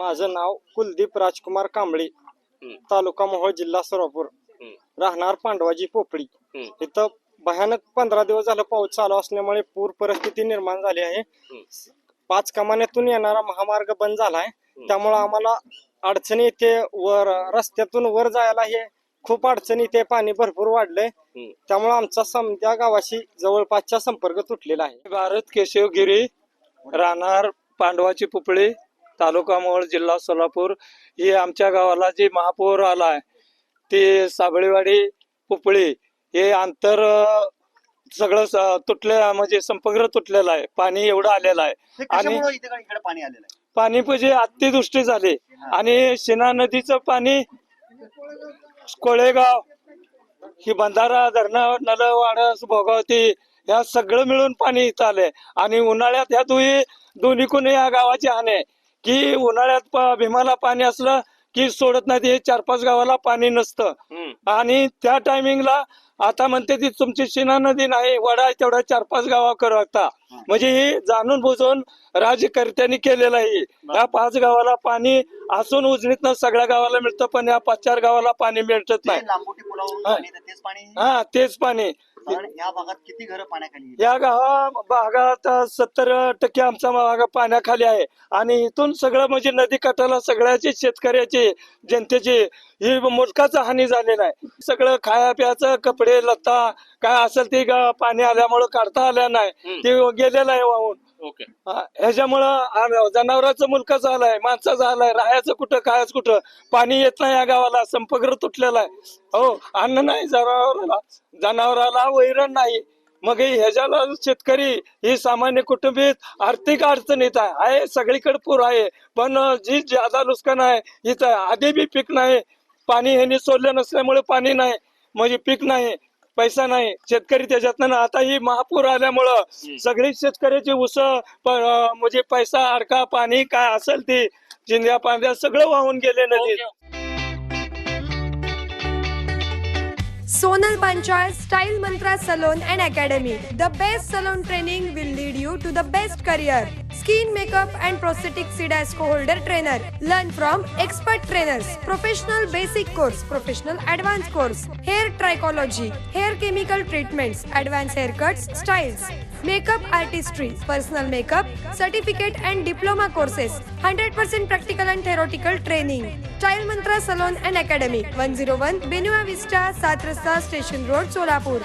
माझं नाव कुलदीप राजकुमार कांबळे. तालुका मोहोळ जिल्हा सोलापूर. राहणार पांडवाजी पोपळी. इथं भयानक पंधरा दिवस झालं पाऊस चालू असल्यामुळे पूर परिस्थिती निर्माण झाली आहे. पाच कमान्यातून येणारा महामार्ग बंद झालाय त्यामुळं आम्हाला अडचणी इथे वर रस्त्यातून वर जायला हे खूप अडचणी इथे पाणी भरपूर वाढलंय. त्यामुळे आमचा समजा गावाशी जवळपासचा संपर्क तुटलेला आहे भारत केशवगिरी राहणार पांडवाची पुपळी तालुका मोहोळ जिल्हा सोलापूर ही आमच्या गावाला जी महापूर आलाय ती साबळेवाडी पुपळी हे अंतर सगळं तुटले म्हणजे संपर्क तुटलेला आहे. पाणी एवढं आलेलं आहे. आणि पाणी आलेलं आहे? पाणी म्हणजे अतिवृष्टी झाली. आणि शिना नदीचं पाणी कोळेगाव ही बंधारा धरणं नलवाडस भोगावती ह्या सगळं मिळून पाणी इथं आलंय. आणि उन्हाळ्यात ह्या दोन्ही दोन्हीकून या गावाची हानी आहे. की उन्हाळ्यात भीमाला पाणी असलं की सोडत नाही हे चार पाच गावाला पाणी नसतं. आणि त्या टायमिंगला आता म्हणते ती तुमची शिना नदी नाही वडा तेवढा चार पाच गावा करता म्हणजे हे जाणून बुजून राज्यकर्त्यांनी केलेलं आहे. या पाच गावाला पाणी असून उजनीतनं सगळ्या गावाला मिळतं पण या पाच चार गावाला पाणी मिळत नाही. हा तेच पाणी. कारण या भागात किती घरं पाण्याखाली गेली? या गावा भागात सत्तर टक्के आमचा भाग पाण्याखाली आहे. आणि इथून सगळं म्हणजे नदी काठाला सगळ्याची शेतकऱ्याची जनतेची ही मोठकाचा हानी झालेला आहे. सगळं खाया प्यायचं कपडे लत्ता काय असेल ते गा- पाणी आल्यामुळं काढता आल्या नाही. ते गेलेलं आहे वाहून. ओके. हा, ह्याच्यामुळं जनावराचं जनावरांचं मुलका झालाय माणसाचं झालाय राहायचं कुठं खायचं कुठं पाणी येत नाही या गावाला संपग्र तुटलेला आहे. हो अन्न नाही जनावराला जनावराला वैरण नाही मग हे ह्याच्याला शेतकरी ही सामान्य कुटुंबीत आर्थिक अडचणीत आहे. आहे सगळीकडे पूर आहे. पण जी ज्यादा नुकसान आहे इथं आधी बी पीक नाही. पाणी ह्यानी सोडलं नसल्यामुळे पाणी नाही. म्हणजे पीक नाही. पैसा नाही. शेतकरी त्याच्यातनं आता ही महापूर आल्यामुळं सगळी शेतकऱ्याची उस म्हणजे पैसा अडका पाणी काय असेल ती चिंध्या पांढऱ्या सगळं वाहून गेले नाही Sonal Panchal style mantra salon and academy. The best salon training will lead you to the best career Skin makeup and prosthetic CDASCO holder trainer. Learn from expert trainers. Professional basic course, professional advanced course. Hair trichology, hair chemical treatments, advanced haircuts, styles. Makeup artistry, personal makeup, certificate and diploma courses. 100% practical and theoretical training. Style Mantra Salon and Academy 101 Benua Vista Satrasta Station Road Solapur.